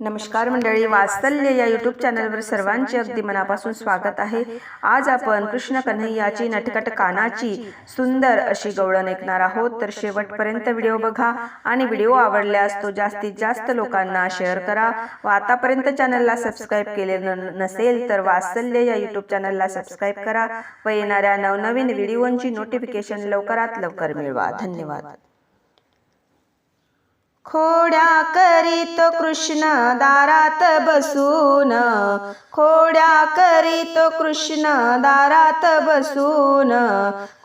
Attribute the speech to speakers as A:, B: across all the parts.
A: नमस्कार मंडळी वास्तल्य या यूट्यूब चॅनलवर सर्वांचे अगदी मनापासून स्वागत आहे. आज आपण कृष्ण कन्हैयाची नटकट कानाची सुंदर अशी गवळण ऐकणार आहोत. तर शेवटपर्यंत व्हिडिओ बघा आणि व्हिडिओ आवडल्यास तो जास्तीत जास्त लोकांना शेअर करा. व आतापर्यंत चॅनलला सबस्क्राईब केले नसेल तर वात्सल्य या यूट्यूब चॅनलला सबस्क्राईब करा. व येणाऱ्या नवनवीन व्हिडिओंची नोटिफिकेशन लवकरात लवकर मिळवा. धन्यवाद. खोड्या करीत कृष्ण दारात बसून. खोड्या करीत कृष्ण दारात बसून.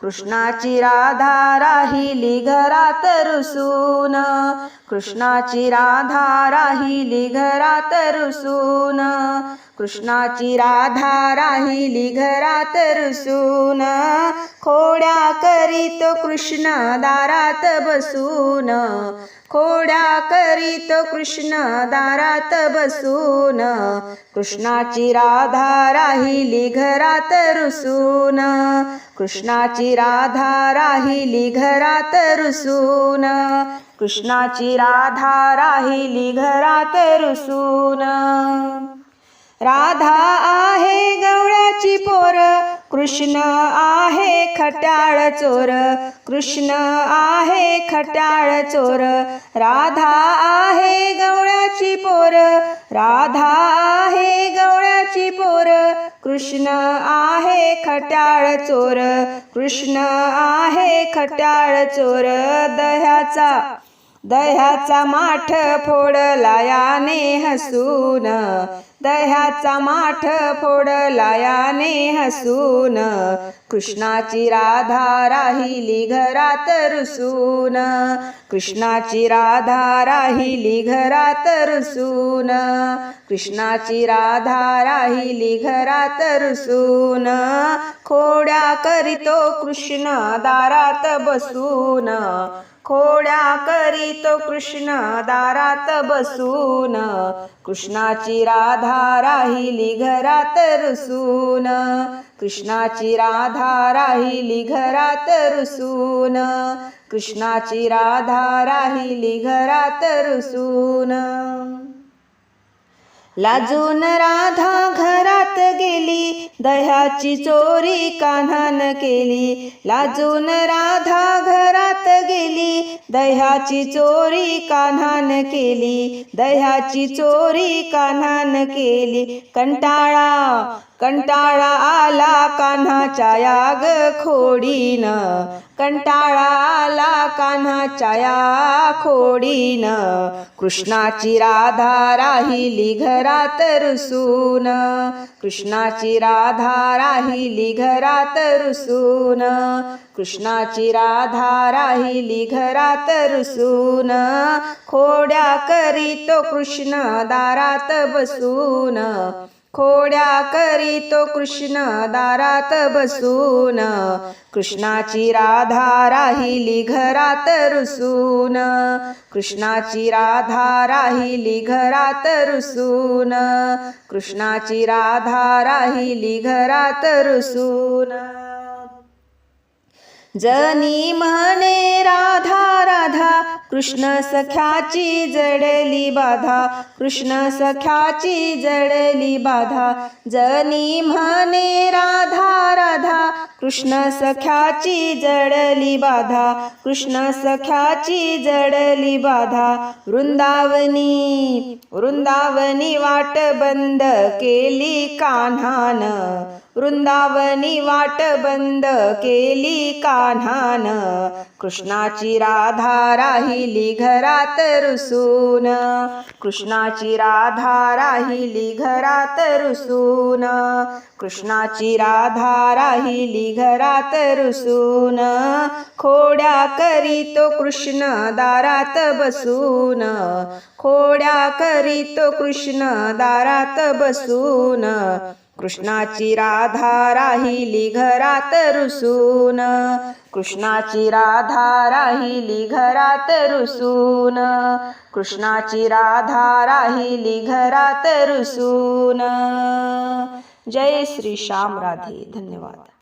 A: कृष्णाची राधा राहिली घरात रुसून. कृष्णाची राधा राहिली घरात रुसून. कृष्णाची राधा राहिली घरात रुसून. खोड्या करीत कृष्ण दारात बसून. खोड्या करीत कृष्ण दारात बसून. कृष्णाची राधा राहिली घरात रुसून. कृष्णाची राधा राहिली घरात रुसून. कृष्णाची राधा राहिली घरात रुसून. राधा आहे गवळ्याची पोर कृष्ण आहे खट्याळ चोर कृष्ण आहे खट्याळ चोर राधा आहे गवळ्याची पोर राधा आहे गवळ्याची पोर कृष्ण आहे खट्याळ चोर कृष्ण आहे खट्याळ चोर दह्याचा दह्याचा माठ फोडला याने हसून. दह्याचा माठ फोडला याने हसून. कृष्णाची राधा राहिली घरात रुसून. कृष्णाची राधा राहिली घरात रुसून. कृष्णाची राधा राहिली घरात रुसून. खोड्या करीतो कृष्ण दारात बसून. खोड्या करीतो कृष्ण दारात बसून. कृष्णाची राधा राहिली घरात रुसून. कृष्णाची राधा राहिली घरात रुसून. कृष्णाची राधा राहिली घरात रुसून. लाजून राधा घरात गेली दह्याची चोरी कान्हान केली. लाजून राधा घरात गेली दह्याची चोरी कान्हान केली. दह्याची चोरी कान्हान केली. कंटाळा कंटाळा आला कान्हाच्या याग खोडीन. कंटाळा आला कान्हाच्या या खोडीन. कृष्णाची राधा राहिली घरात रुसून. कृष्णाची राधा राहिली घरात रुसून. कृष्णाची राधा राहिली घरात रुसून. खोड्या करीतो कृष्ण दारात बसून. खोड्या करीतो कृष्ण दारात बसून. कृष्णाची राधा राहिली घरात रुसून. कृष्णाची राधा राहिली घरात रुसून. कृष्णाची राधा राहिली घरात रुसून. जनी म्हणे राधा कृष्ण सख्याची जडली बाधा, कृष्ण सख्याची जडली बाधा, जनी म्हणे राधा राधा, कृष्ण सख्याची जडली बाधा, कृष्ण सख्याची जडली बाधा, वृंदावनी वृंदावनी वाट बंद केली कान्हान वृंदावनी वाट बंद केली कान्हान. कृष्णाची राधा राहिली घरात रुसून. कृष्णाची राधा राहिली घरात रुसून. कृष्णाची राधा राहिली घरात रुसून. खोड्या करीतो कृष्ण दारात बसून. खोड्या करीतो कृष्ण दारात बसून. कृष्णाची राधा राहिली घरात रुसून. कृष्णाची राधा राहिली घरात रुसून. कृष्णाची राधा राहिली घरात रुसून. जय श्री श्याम राधे. धन्यवाद.